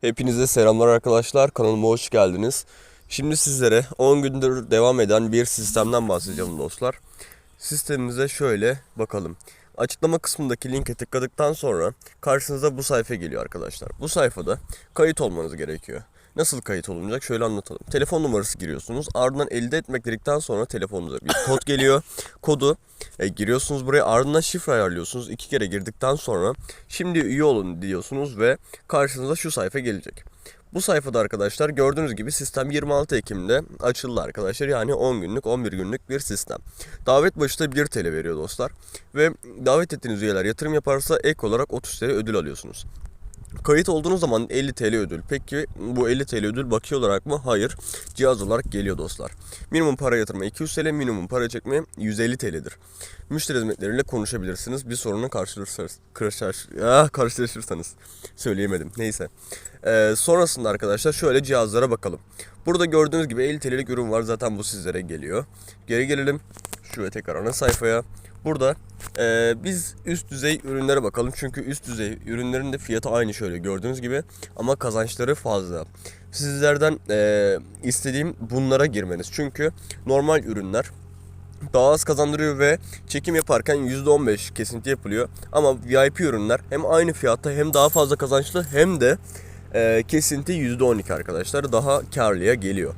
Hepinize selamlar arkadaşlar. Kanalıma hoş geldiniz. Şimdi sizlere 10 gündür devam eden bir sistemden bahsedeceğim dostlar. Sistemimize şöyle bakalım. Açıklama kısmındaki linke tıkladıktan sonra karşınıza bu sayfa geliyor arkadaşlar. Bu sayfada kayıt olmanız gerekiyor. Nasıl kayıt olunacak şöyle anlatalım. Telefon numarası giriyorsunuz. Ardından elde etmek dedikten sonra telefonunuza bir kod geliyor. Kodu e, giriyorsunuz buraya ardından şifre ayarlıyorsunuz. İki kere girdikten sonra şimdi üye olun diyorsunuz ve karşınıza şu sayfa gelecek. Bu sayfada arkadaşlar gördüğünüz gibi sistem 26 Ekim'de açıldı arkadaşlar. Yani 10 günlük 11 günlük bir sistem. Davet başına 1 TL veriyor dostlar. Ve davet ettiğiniz üyeler yatırım yaparsa ek olarak 30 TL ödül alıyorsunuz. Kayıt olduğunuz zaman 50 TL ödül. Peki bu 50 TL ödül bakiye olarak mı? Hayır. Cihaz olarak geliyor dostlar. Minimum para yatırma 200 TL, minimum para çekme 150 TL'dir. Müşteri hizmetleriyle konuşabilirsiniz. Bir sorunu karşılaşırsanız, karşılaş, ah, karşılaşırsanız. Söyleyemedim. Neyse. Ee, sonrasında arkadaşlar şöyle cihazlara bakalım. Burada gördüğünüz gibi 50 TL'lik ürün var. Zaten bu sizlere geliyor. Geri gelelim. Şuraya tekrar ana sayfaya. Burada e, biz üst düzey ürünlere bakalım. Çünkü üst düzey ürünlerin de fiyatı aynı şöyle gördüğünüz gibi. Ama kazançları fazla. Sizlerden e, istediğim bunlara girmeniz. Çünkü normal ürünler daha az kazandırıyor ve çekim yaparken %15 kesinti yapılıyor. Ama VIP ürünler hem aynı fiyatta hem daha fazla kazançlı hem de e, kesinti %12 arkadaşlar. Daha karlıya geliyor.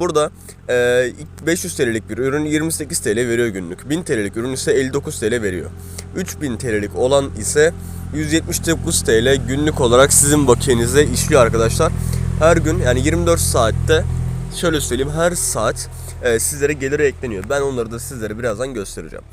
Burada e, 500 TL'lik bir ürün 28 TL veriyor günlük. 1000 TL'lik ürün ise 59 TL veriyor. 3000 TL'lik olan ise 179 TL günlük olarak sizin bakiyenize işliyor arkadaşlar. Her gün yani 24 saatte şöyle söyleyeyim her saat e, sizlere geliri ekleniyor. Ben onları da sizlere birazdan göstereceğim.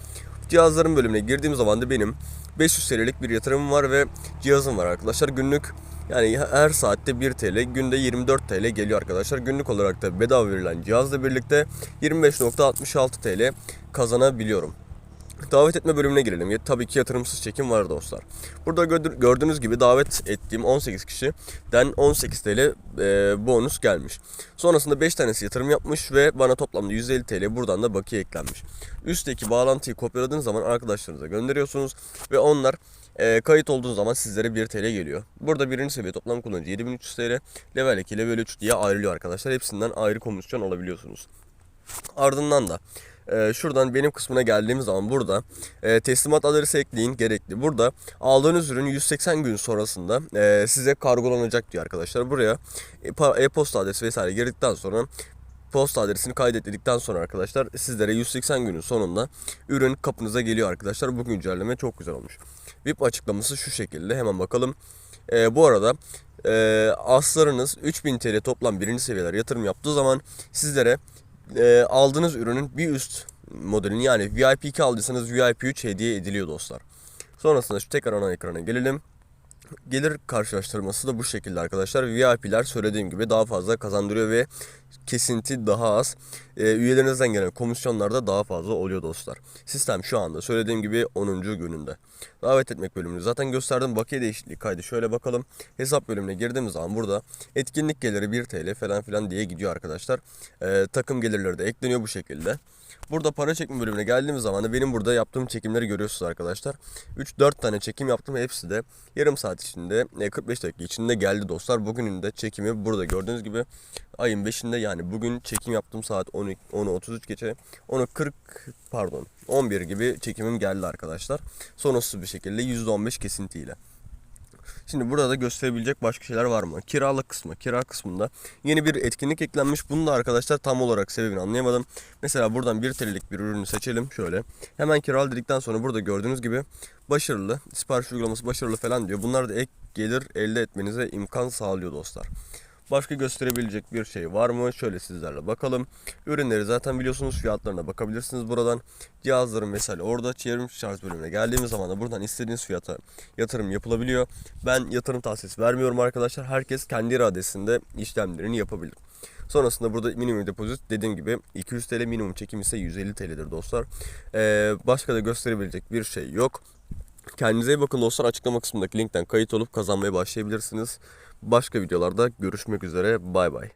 Cihazların bölümüne girdiğim zaman da benim 500 TL'lik bir yatırımım var ve cihazım var arkadaşlar. Günlük yani her saatte 1 TL, günde 24 TL geliyor arkadaşlar. Günlük olarak da bedava verilen cihazla birlikte 25.66 TL kazanabiliyorum. Davet etme bölümüne girelim. Tabii ki yatırımsız çekim var dostlar. Burada gördü- gördüğünüz gibi davet ettiğim 18 kişiden 18 TL e, bonus gelmiş. Sonrasında 5 tanesi yatırım yapmış ve bana toplamda 150 TL buradan da bakiye eklenmiş. Üstteki bağlantıyı kopyaladığınız zaman arkadaşlarınıza gönderiyorsunuz ve onlar e, kayıt olduğu zaman sizlere 1 TL geliyor. Burada birinci seviye toplam kullanıcı 7300 TL, level 2, level 3 diye ayrılıyor arkadaşlar. Hepsinden ayrı komisyon alabiliyorsunuz. Ardından da e, şuradan benim kısmına geldiğimiz zaman burada e, teslimat adresi ekleyin gerekli. Burada aldığınız ürün 180 gün sonrasında e, size kargolanacak diyor arkadaşlar. Buraya e-posta adresi vesaire girdikten sonra posta adresini kaydettikten sonra arkadaşlar sizlere 180 günün sonunda ürün kapınıza geliyor arkadaşlar. Bu güncelleme çok güzel olmuş. VIP açıklaması şu şekilde hemen bakalım. E, bu arada e, aslarınız 3000 TL toplam birinci seviyeler yatırım yaptığı zaman sizlere e, aldığınız ürünün bir üst modelini yani VIP 2 aldıysanız VIP 3 hediye ediliyor dostlar. Sonrasında şu tekrar ana ekrana gelelim. Gelir karşılaştırması da bu şekilde arkadaşlar. VIP'ler söylediğim gibi daha fazla kazandırıyor ve kesinti daha az. E, üyelerinizden gelen komisyonlar da daha fazla oluyor dostlar. Sistem şu anda söylediğim gibi 10. gününde. Davet etmek bölümünü zaten gösterdim. Bakiye değişikliği kaydı şöyle bakalım. Hesap bölümüne girdiğimiz zaman burada etkinlik geliri 1 TL falan filan diye gidiyor arkadaşlar. E, takım gelirleri de ekleniyor bu şekilde. Burada para çekme bölümüne geldiğimiz zaman da benim burada yaptığım çekimleri görüyorsunuz arkadaşlar. 3-4 tane çekim yaptım. Hepsi de yarım saat içinde, e, 45 dakika içinde geldi dostlar. Bugünün de çekimi burada gördüğünüz gibi ayın 5'inde yani bugün çekim yaptığım saat 10 10'u 33 geçe 10'u 40 pardon 11 gibi çekimim geldi arkadaşlar. Sorunsuz bir şekilde %15 kesintiyle. Şimdi burada da gösterebilecek başka şeyler var mı? Kiralık kısmı. Kira kısmında yeni bir etkinlik eklenmiş. Bunu da arkadaşlar tam olarak sebebini anlayamadım. Mesela buradan 1 TL'lik bir ürünü seçelim. Şöyle. Hemen kiralı dedikten sonra burada gördüğünüz gibi başarılı, sipariş uygulaması başarılı falan diyor. Bunlar da ek gelir elde etmenize imkan sağlıyor dostlar. Başka gösterebilecek bir şey var mı? Şöyle sizlerle bakalım. Ürünleri zaten biliyorsunuz fiyatlarına bakabilirsiniz buradan. Cihazların mesela orada çevrim şarj bölümüne geldiğimiz zaman da buradan istediğiniz fiyata yatırım yapılabiliyor. Ben yatırım tavsiyesi vermiyorum arkadaşlar. Herkes kendi iradesinde işlemlerini yapabilir. Sonrasında burada minimum depozit dediğim gibi 200 TL minimum çekim ise 150 TL'dir dostlar. Ee, başka da gösterebilecek bir şey yok. Kendinize iyi bakın dostlar. Açıklama kısmındaki linkten kayıt olup kazanmaya başlayabilirsiniz. Başka videolarda görüşmek üzere. Bay bay.